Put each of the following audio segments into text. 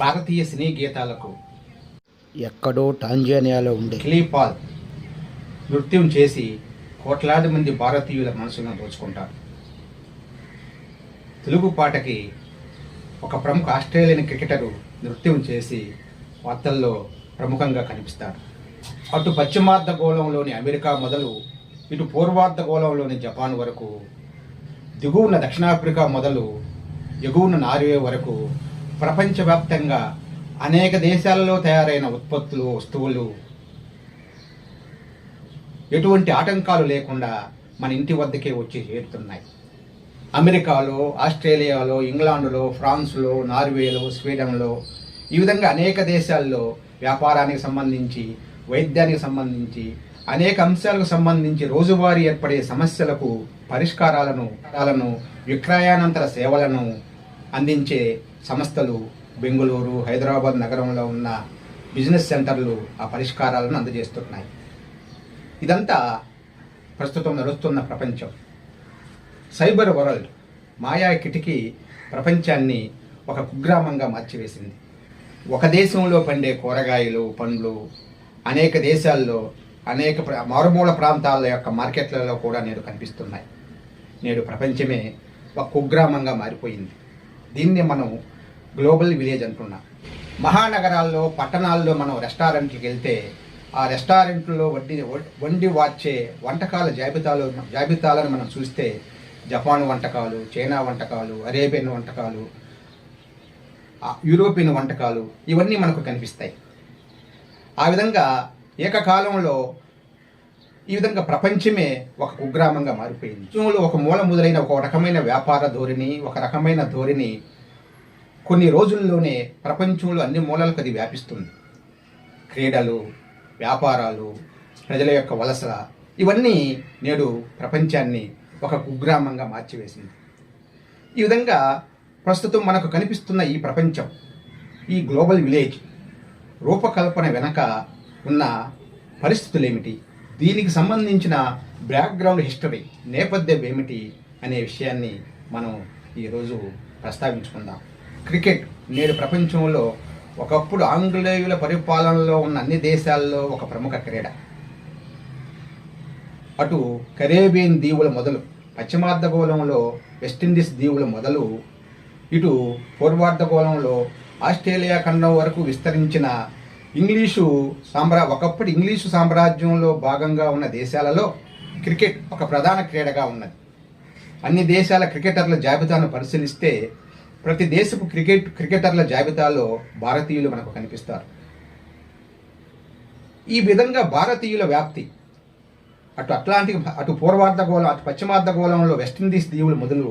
భారతీయ సినీ గీతాలకు ఎక్కడో టాంజానియాలో ఉండే క్లీపాల్ నృత్యం చేసి కోట్లాది మంది భారతీయుల మనసులను దోచుకుంటారు. తెలుగు పాటకి ఒక ప్రముఖ ఆస్ట్రేలియన్ క్రికెటరు నృత్యం చేసి వార్తల్లో ప్రముఖంగా కనిపిస్తాడు. అటు పశ్చిమార్ధగోళంలోని అమెరికా మొదలు ఇటు పూర్వార్ధగోళంలోని జపాన్ వరకు దిగువన దక్షిణాఫ్రికా మొదలు ఎగువన నార్వే వరకు ప్రపంచవ్యాప్తంగా అనేక దేశాలలో తయారైన ఉత్పత్తులు వస్తువులు. ఎటువంటి ఆటంకాలు లేకుండా మన ఇంటి వద్దకే వచ్చి చేరుతున్నాయి. అమెరికాలో ఆస్ట్రేలియాలో ఇంగ్లాండ్లో ఫ్రాన్స్లో నార్వేలో స్వీడన్లో ఈ విధంగా అనేక దేశాల్లో వ్యాపారానికి సంబంధించి వైద్యానికి సంబంధించి అనేక అంశాలకు సంబంధించి రోజువారీ ఏర్పడే సమస్యలకు పరిష్కారాలను విక్రయానంతర సేవలను అందించే సంస్థలు బెంగళూరు హైదరాబాద్ నగరంలో ఉన్న బిజినెస్ సెంటర్లు ఆ పరిష్కారాలను అందజేస్తున్నాయి. ఇదంతా ప్రస్తుతం నడుస్తున్న ప్రపంచం. సైబర్ వరల్డ్ మాయా కిటికీ ప్రపంచాన్ని ఒక కుగ్రామంగా మార్చివేసింది. ఒక దేశంలో పండే కూరగాయలు పండ్లు అనేక దేశాల్లో అనేక మారుమూల ప్రాంతాల యొక్క మార్కెట్లలో కూడా నేడు కనిపిస్తున్నాయి. నేడు ప్రపంచమే ఒక కుగ్రామంగా మారిపోయింది. దీన్ని మనం గ్లోబల్ విలేజ్ అంటున్నాం మహానగరాల్లో పట్టణాల్లో మనం రెస్టారెంట్కి వెళ్తే ఆ రెస్టారెంట్లో వడ్డీ వండి వార్చే వంటకాల జాబితాలు జాబితాలను మనం చూస్తే జపాన్ వంటకాలు చైనా వంటకాలు అరేబియన్ వంటకాలు యూరోపియన్ వంటకాలు ఇవన్నీ మనకు కనిపిస్తాయి. ఆ విధంగా ఏకకాలంలో ఈ విధంగా ప్రపంచమే ఒక కుగ్రామంగా మారిపోయింది. విశ్వంలో ఒక మూల మొదలైన ఒక రకమైన వ్యాపార ధోరణి ఒక రకమైన ధోరణి కొన్ని రోజుల్లోనే ప్రపంచంలో అన్ని మూలలకు అది వ్యాపిస్తుంది. క్రీడలు వ్యాపారాలు ప్రజల యొక్క వలస ఇవన్నీ నేడు ప్రపంచాన్ని ఒక కుగ్రామంగా మార్చివేసింది. ఈ విధంగా ప్రస్తుతం మనకు కనిపిస్తున్న ఈ ప్రపంచం ఈ గ్లోబల్ విలేజ్ రూపకల్పన వెనక ఉన్న పరిస్థితులు ఏమిటి దీనికి సంబంధించిన బ్యాక్గ్రౌండ్ హిస్టరీ నేపథ్యం ఏమిటి అనే విషయాన్ని మనం ఈరోజు ప్రస్తావించుకుందాం. క్రికెట్ నేడు ప్రపంచంలో ఒకప్పుడు ఆంగ్లేయుల పరిపాలనలో ఉన్న అన్ని దేశాల్లో ఒక ప్రముఖ క్రీడ. అటు కరేబియన్ దీవుల మొదలు పశ్చిమార్ధగోళంలో వెస్టిండీస్ దీవుల మొదలు ఇటు పూర్వార్ధగోళంలో ఆస్ట్రేలియా ఖండం వరకు విస్తరించిన ఇంగ్లీషు సామ్రా ఒకప్పుడు ఇంగ్లీషు సామ్రాజ్యంలో భాగంగా ఉన్న దేశాలలో క్రికెట్ ఒక ప్రధాన క్రీడగా ఉన్నది. అన్ని దేశాల క్రికెటర్ల జాబితాను పరిశీలిస్తే ప్రతి దేశపు క్రికెట్ క్రికెటర్ల జాబితాలో భారతీయులు మనకు కనిపిస్తారు. ఈ విధంగా భారతీయుల వ్యాప్తి అటు అట్లాంటిక్ అటు పూర్వార్ధగోళం అటు పశ్చిమార్ధగోళంలో వెస్టిండీస్ దీవులు మొదలు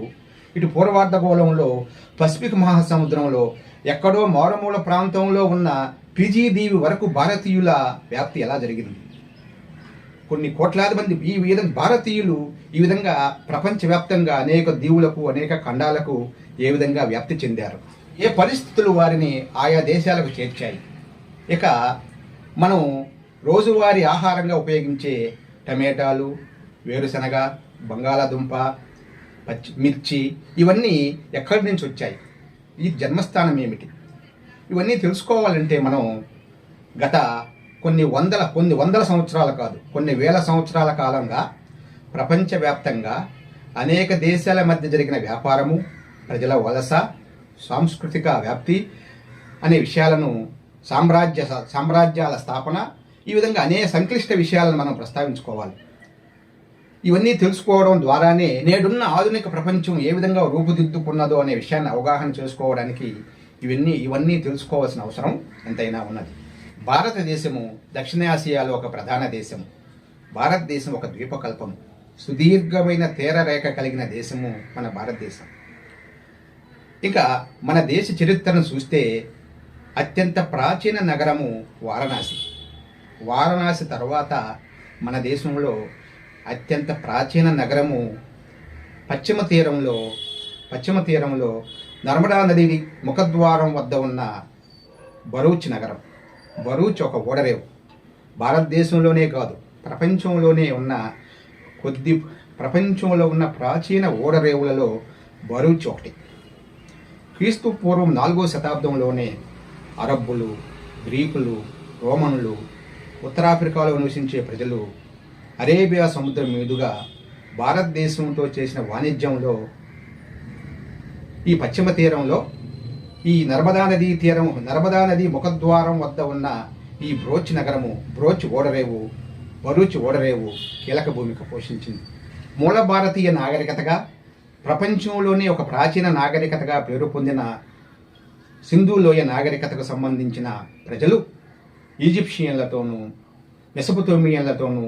ఇటు పూర్వార్ధగోళంలో పసిఫిక్ మహాసముద్రంలో ఎక్కడో మారుమూల ప్రాంతంలో ఉన్న ఫిజీ దీవి వరకు భారతీయుల వ్యాప్తి ఎలా జరిగింది? కొన్ని కోట్లాది మంది ఈ విధంగా భారతీయులు ఈ విధంగా ప్రపంచవ్యాప్తంగా అనేక దీవులకు అనేక ఖండాలకు ఏ విధంగా వ్యాప్తి చెందారు? ఏ పరిస్థితులు వారిని ఆయా దేశాలకు చేర్చాయి? ఇక మనం రోజువారీ ఆహారంగా ఉపయోగించే టమాటాలు వేరుశనగ బంగాళాదుంప పచ్చి మిర్చి ఇవన్నీ ఎక్కడి నుంచి వచ్చాయి? ఈ జన్మస్థానం ఏమిటి? ఇవన్నీ తెలుసుకోవాలంటే మనం గత కొన్ని వందల కొన్ని వందల సంవత్సరాలు కాదు కొన్ని వేల సంవత్సరాల కాలంగా ప్రపంచవ్యాప్తంగా అనేక దేశాల మధ్య జరిగిన వ్యాపారము ప్రజల వలస సాంస్కృతిక వ్యాప్తి అనే విషయాలను సామ్రాజ్య సామ్రాజ్యాల స్థాపన ఈ విధంగా అనేక సంక్లిష్ట విషయాలను మనం ప్రస్తావించుకోవాలి. ఇవన్నీ తెలుసుకోవడం ద్వారానే నేడున్న ఆధునిక ప్రపంచం ఏ విధంగా రూపుదిద్దుకున్నదో అనే విషయాన్ని అవగాహన చేసుకోవడానికి ఇవన్నీ ఇవన్నీ తెలుసుకోవాల్సిన అవసరం ఎంతైనా ఉన్నది. భారతదేశము దక్షిణాసియాలో ఒక ప్రధాన దేశము భారతదేశం ఒక ద్వీపకల్పము సుదీర్ఘమైన తీరరేఖ కలిగిన దేశము మన భారతదేశం. ఇక మన దేశ చరిత్రను చూస్తే అత్యంత ప్రాచీన నగరము వారణాసి. వారణాసి తర్వాత మన దేశంలో అత్యంత ప్రాచీన నగరము పశ్చిమ తీరంలో పశ్చిమ తీరంలో నర్మదా నది ముఖద్వారం వద్ద ఉన్న బరూచ్ నగరం. బరూచ్ ఒక ఓడరేవు భారతదేశంలోనే కాదు ప్రపంచంలోనే ఉన్న కొద్ది ప్రపంచంలో ఉన్న ప్రాచీన ఓడరేవులలో బరూచ్ ఒకటి. క్రీస్తు పూర్వం నాలుగో శతాబ్దంలోనే అరబ్బులు గ్రీకులు రోమన్లు ఉత్తరాఫ్రికాలో నివసించే ప్రజలు అరేబియా సముద్రం మీదుగా భారతదేశంతో చేసిన వాణిజ్యంలో ఈ పశ్చిమ తీరంలో ఈ నర్మదా నదీ తీరం నర్మదా నది ముఖద్వారం వద్ద ఉన్న ఈ బ్రోచ్ నగరము బ్రోచ్ ఓడరేవు బరూచ్ ఓడరేవు కీలక భూమిక పోషించింది. మూల భారతీయ నాగరికతగా ప్రపంచంలోనే ఒక ప్రాచీన నాగరికతగా పేరు పొందిన సింధు లోయ నాగరికతకు సంబంధించిన ప్రజలు ఈజిప్షియన్లతోనూ మెసపుతోమియన్లతోనూ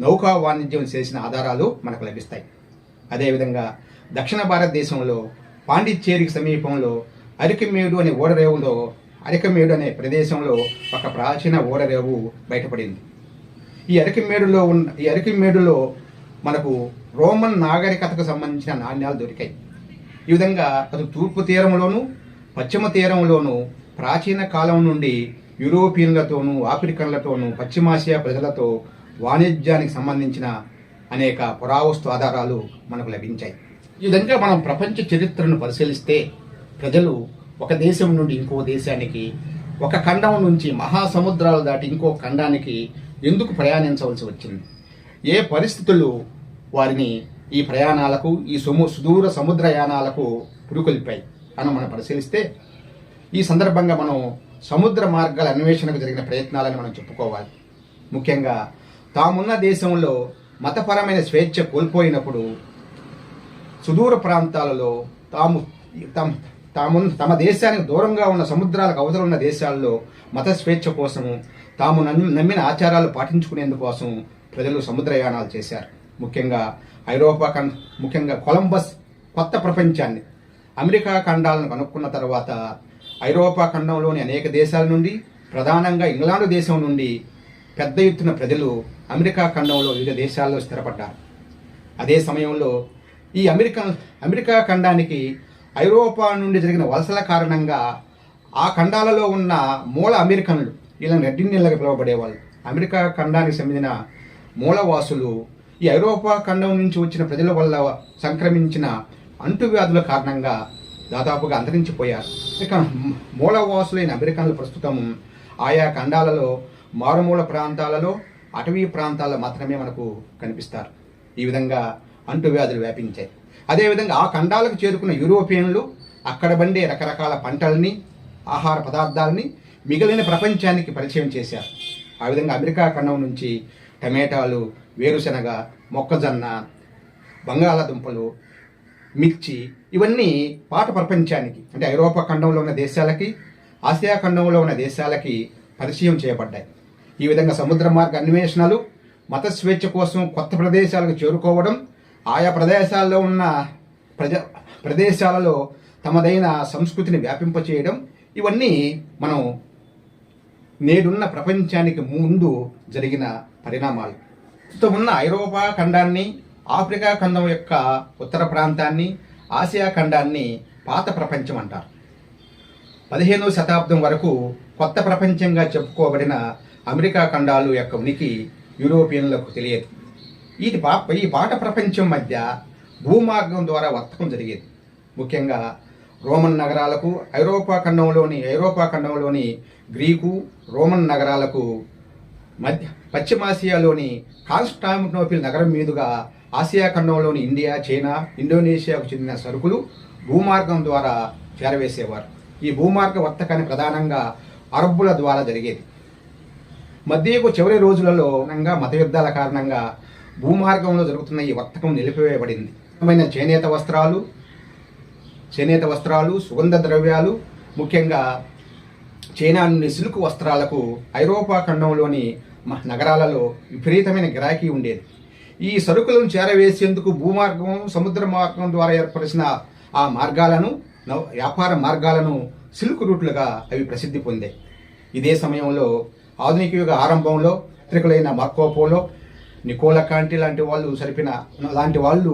నౌకా వాణిజ్యం చేసిన ఆధారాలు మనకు లభిస్తాయి. అదేవిధంగా దక్షిణ భారతదేశంలో పాండిచ్చేరికి సమీపంలో అరికమేడు అనే ఓడరేవులో అరికమేడు అనే ప్రదేశంలో ఒక ప్రాచీన ఓడరేవు బయటపడింది. ఈ అరికమేడులో ఉన్న ఈ అరికమేడులో మనకు రోమన్ నాగరికతకు సంబంధించిన నాణ్యాలు దొరికాయి. ఈ విధంగా అటు తూర్పు తీరంలోను పశ్చిమ తీరంలోను ప్రాచీన కాలం నుండి యూరోపియన్లతోనూ ఆఫ్రికన్లతోనూ పశ్చిమాసియా ప్రజలతో వాణిజ్యానికి సంబంధించిన అనేక పురావస్తు ఆధారాలు మనకు లభించాయి. ఈ విధంగా మనం ప్రపంచ చరిత్రను పరిశీలిస్తే ప్రజలు ఒక దేశం నుండి ఇంకో దేశానికి ఒక ఖండం నుంచి మహాసముద్రాలు దాటి ఇంకో ఖండానికి ఎందుకు ప్రయాణించవలసి వచ్చింది? ఏ పరిస్థితులు వారిని ఈ ప్రయాణాలకు ఈ సుము సుదూర సముద్రయానాలకు పురుకొల్పాయి అని మనం పరిశీలిస్తే ఈ సందర్భంగా మనం సముద్ర మార్గాల అన్వేషణకు జరిగిన ప్రయత్నాలను మనం చెప్పుకోవాలి. ముఖ్యంగా తామున్న దేశంలో మతపరమైన స్వేచ్ఛ కోల్పోయినప్పుడు సుదూర ప్రాంతాలలో తాము తమ తాము తమ దేశానికి దూరంగా ఉన్న సముద్రాలకు అవతల ఉన్న దేశాల్లో మత స్వేచ్ఛ కోసము తాము నమ్మి- నమ్మిన ఆచారాలు పాటించుకునేందుకోసం ప్రజలు సముద్రయానాలు చేశారు. ముఖ్యంగా ఐరోపా ఖండ ముఖ్యంగా కొలంబస్ కొత్త ప్రపంచాన్ని అమెరికా ఖండాలను కనుక్కున్న తర్వాత ఐరోపా ఖండంలోని అనేక దేశాల నుండి ప్రధానంగా ఇంగ్లాండ్ దేశం నుండి పెద్ద ఎత్తున ప్రజలు అమెరికా ఖండంలో వివిధ దేశాల్లో స్థిరపడ్డారు. అదే సమయంలో ఈ అమెరికా అమెరికా ఖండానికి ఐరోపా నుండి జరిగిన వలసల కారణంగా ఆ ఖండాలలో ఉన్న మూల అమెరికన్లు వీళ్ళని రెడ్ ఇండియన్లుగా పిలువబడేవాళ్ళు. అమెరికా ఖండానికి చెందిన మూలవాసులు ఈ ఐరోపా ఖండం నుంచి వచ్చిన ప్రజల వల్ల సంక్రమించిన అంటువ్యాధుల కారణంగా దాదాపుగా అంతరించిపోయారు. ఇక మూలవాసులైన అమెరికన్లు ప్రస్తుతం ఆయా ఖండాలలో మారుమూల ప్రాంతాలలో అటవీ ప్రాంతాల్లో మాత్రమే మనకు కనిపిస్తారు. ఈ విధంగా అంటువ్యాధులు వ్యాపించాయి. అదేవిధంగా ఆ ఖండాలకు చేరుకున్న యూరోపియన్లు అక్కడ బండే రకరకాల పంటల్ని ఆహార పదార్థాలని మిగిలిన ప్రపంచానికి పరిచయం చేశారు. ఆ విధంగా అమెరికా ఖండం నుంచి టమాటాలు వేరుశనగ మొక్కజొన్న బంగాళాదుంపలు మిర్చి ఇవన్నీ పాట ప్రపంచానికి అంటే ఐరోపా ఖండంలో ఉన్న దేశాలకి ఆసియా ఖండంలో ఉన్న దేశాలకి పరిచయం చేయబడ్డాయి. ఈ విధంగా సముద్ర మార్గ అన్వేషణలు మత స్వేచ్ఛ కోసం కొత్త ప్రదేశాలకు చేరుకోవడం ఆయా ప్రదేశాల్లో ఉన్న ప్రజ ప్రదేశాలలో తమదైన సంస్కృతిని వ్యాపింపచేయడం ఇవన్నీ మనం నేడున్న ప్రపంచానికి ముందు జరిగిన పరిణామాలు. ప్రస్తుతం ఉన్న ఐరోపా ఖండాన్ని ఆఫ్రికా ఖండం యొక్క ఉత్తర ప్రాంతాన్ని ఆసియా ఖండాన్ని పాత ప్రపంచం అంటారు. పదిహేనవ శతాబ్దం వరకు కొత్త ప్రపంచంగా చెప్పుకోబడిన అమెరికా ఖండాలు యొక్క ఉనికి యూరోపియన్లకు తెలియదు. ఇది బా ఈ బాట ప్రపంచం మధ్య భూమార్గం ద్వారా వర్తకం జరిగేది. ముఖ్యంగా రోమన్ నగరాలకు ఐరోపా ఖండంలోని ఐరోపా ఖండంలోని గ్రీకు రోమన్ నగరాలకు మధ్య పశ్చిమాసియాలోని కాన్స్టాంటినోపిల్ నగరం మీదుగా ఆసియా ఖండంలోని ఇండియా చైనా ఇండోనేషియాకు చెందిన సరుకులు భూమార్గం ద్వారా చేరవేసేవారు. ఈ భూమార్గ వర్తకాన్ని ప్రధానంగా అరబ్బుల ద్వారా జరిగేది. మధ్యయుగ చివరి రోజులలో కారణంగా మత యుద్ధాల కారణంగా భూమార్గంలో జరుగుతున్న ఈ వర్తకం నిలిపివేయబడింది. ముఖ్యమైన చేనేత వస్త్రాలు చేనేత వస్త్రాలు సుగంధ ద్రవ్యాలు ముఖ్యంగా చైనా నుండి సిల్క్ వస్త్రాలకు ఐరోపా ఖండంలోని మ- నగరాలలో విపరీతమైన గిరాకీ ఉండేది. ఈ సరుకులను చేరవేసేందుకు భూమార్గం సముద్ర మార్గం ద్వారా ఏర్పరిచిన ఆ మార్గాలను వ్యాపార మార్గాలను సిల్క్ రూట్లుగా అవి ప్రసిద్ధి పొందాయి. ఇదే సమయంలో ఆధునిక యుగ ఆరంభంలో త్రికులైన మార్కోపోలో నికోల కాంటి లాంటి వాళ్ళు సరిపిన లాంటి వాళ్ళు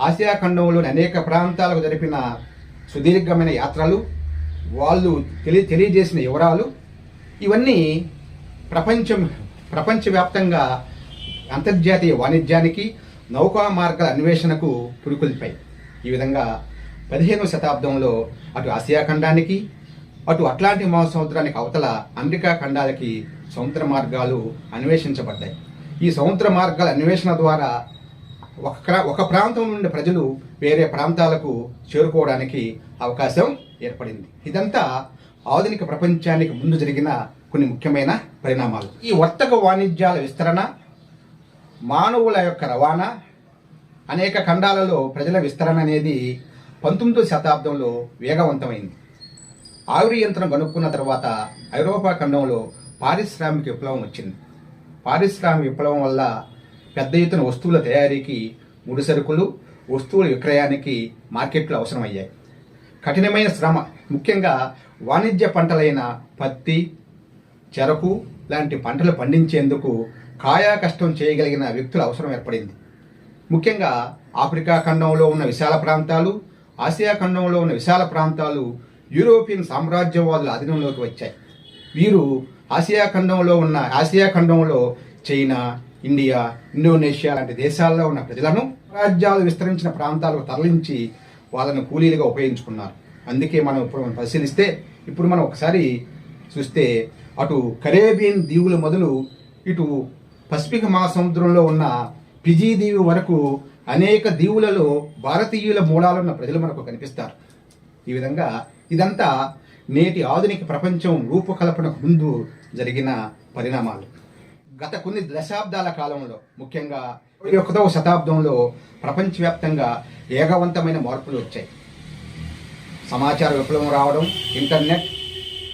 ఆసియా ఖండంలోని అనేక ప్రాంతాలకు జరిపిన సుదీర్ఘమైన యాత్రలు వాళ్ళు తెలియ తెలియజేసిన వివరాలు ఇవన్నీ ప్రపంచం ప్రపంచవ్యాప్తంగా అంతర్జాతీయ వాణిజ్యానికి నౌకా మార్గాల అన్వేషణకు పురుకొల్పాయి. ఈ విధంగా పదిహేనవ శతాబ్దంలో అటు ఆసియా ఖండానికి అటు అట్లాంటిక్ మహాసముద్రానికి అవతల అమెరికా ఖండాలకి సముద్ర మార్గాలు అన్వేషించబడ్డాయి. ఈ సముద్ర మార్గాల అన్వేషణ ద్వారా ఒక ఒక ప్రాంతం నుండి ప్రజలు వేరే ప్రాంతాలకు చేరుకోవడానికి అవకాశం ఏర్పడింది. ఇదంతా ఆధునిక ప్రపంచానికి ముందు జరిగిన కొన్ని ముఖ్యమైన పరిణామాలు. ఈ వర్తక వాణిజ్యాల విస్తరణ మానవుల యొక్క రవాణా అనేక ఖండాలలో ప్రజల విస్తరణ అనేది పంతొమ్మిదో శతాబ్దంలో వేగవంతమైంది. ఆవిరి యంత్రం కనుక్కున్న తర్వాత ఐరోపా ఖండంలో పారిశ్రామిక విప్లవం వచ్చింది. పారిశ్రామిక విప్లవం వల్ల పెద్ద ఎత్తున వస్తువుల తయారీకి ముడి సరుకులు వస్తువుల విక్రయానికి మార్కెట్లు అవసరమయ్యాయి. కఠినమైన శ్రమ ముఖ్యంగా వాణిజ్య పంటలైన పత్తి చెరకు లాంటి పంటలు పండించేందుకు కాయా కష్టం చేయగలిగిన వ్యక్తుల అవసరం ఏర్పడింది. ముఖ్యంగా ఆఫ్రికా ఖండంలో ఉన్న విశాల ప్రాంతాలు ఆసియా ఖండంలో ఉన్న విశాల ప్రాంతాలు యూరోపియన్ సామ్రాజ్యవాదుల అధీనంలోకి వచ్చాయి. వీరు ఆసియా ఖండంలో ఉన్న ఆసియా ఖండంలో చైనా ఇండియా ఇండోనేషియా లాంటి దేశాల్లో ఉన్న ప్రజలను రాజ్యాలు విస్తరించిన ప్రాంతాలకు తరలించి వాళ్ళను కూలీలుగా ఉపయోగించుకున్నారు. అందుకే మనం ఇప్పుడు మనం పరిశీలిస్తే ఇప్పుడు మనం ఒకసారి చూస్తే అటు కరేబియన్ దీవుల మొదలు ఇటు పసిఫిక్ మహాసముద్రంలో ఉన్న ఫిజీ దీవి వరకు అనేక దీవులలో భారతీయుల మూలాలున్న ప్రజలు మనకు కనిపిస్తారు. ఈ విధంగా ఇదంతా నేటి ఆధునిక ప్రపంచం రూపకల్పనకు ముందు జరిగిన పరిణామాలు. గత కొన్ని దశాబ్దాల కాలంలో ముఖ్యంగా ఒకటవ శతాబ్దంలో ప్రపంచవ్యాప్తంగా ఏగవంతమైన మార్పులు వచ్చాయి. సమాచార విప్లవం రావడం ఇంటర్నెట్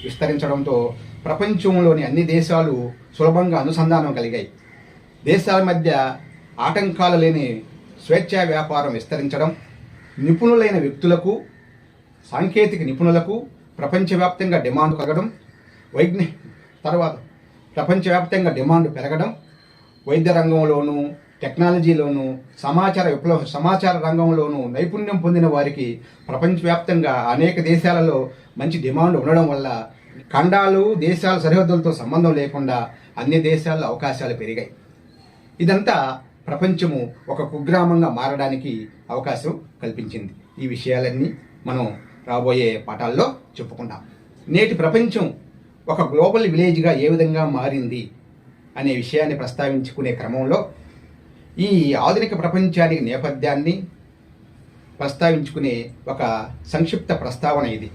విస్తరించడంతో ప్రపంచంలోని అన్ని దేశాలు సులభంగా అనుసంధానం కలిగాయి. దేశాల మధ్య ఆటంకాలు లేని స్వేచ్ఛా వ్యాపారం విస్తరించడం నిపుణులైన వ్యక్తులకు సాంకేతిక నిపుణులకు ప్రపంచవ్యాప్తంగా డిమాండ్ కలగడం వైజ్ఞ తర్వాత ప్రపంచవ్యాప్తంగా డిమాండ్ పెరగడం వైద్య రంగంలోనూ టెక్నాలజీలోనూ సమాచార విప్లవ సమాచార రంగంలోనూ నైపుణ్యం పొందిన వారికి ప్రపంచవ్యాప్తంగా అనేక దేశాలలో మంచి డిమాండ్ ఉండడం వల్ల ఖండాలు దేశాల సరిహద్దులతో సంబంధం లేకుండా అన్ని దేశాల్లో అవకాశాలు పెరిగాయి. ఇదంతా ప్రపంచము ఒక కుగ్రామంగా మారడానికి అవకాశం కల్పించింది. ఈ విషయాలన్నీ మనం రాబోయే పాఠాల్లో చెప్పుకుంటాం. నేటి ప్రపంచం ఒక గ్లోబల్ విలేజ్గా ఏ విధంగా మారింది అనే విషయాన్ని ప్రస్తావించుకునే క్రమంలో ఈ ఆధునిక ప్రపంచానికి నేపథ్యాన్ని ప్రస్తావించుకునే ఒక సంక్షిప్త ప్రస్తావన ఇది.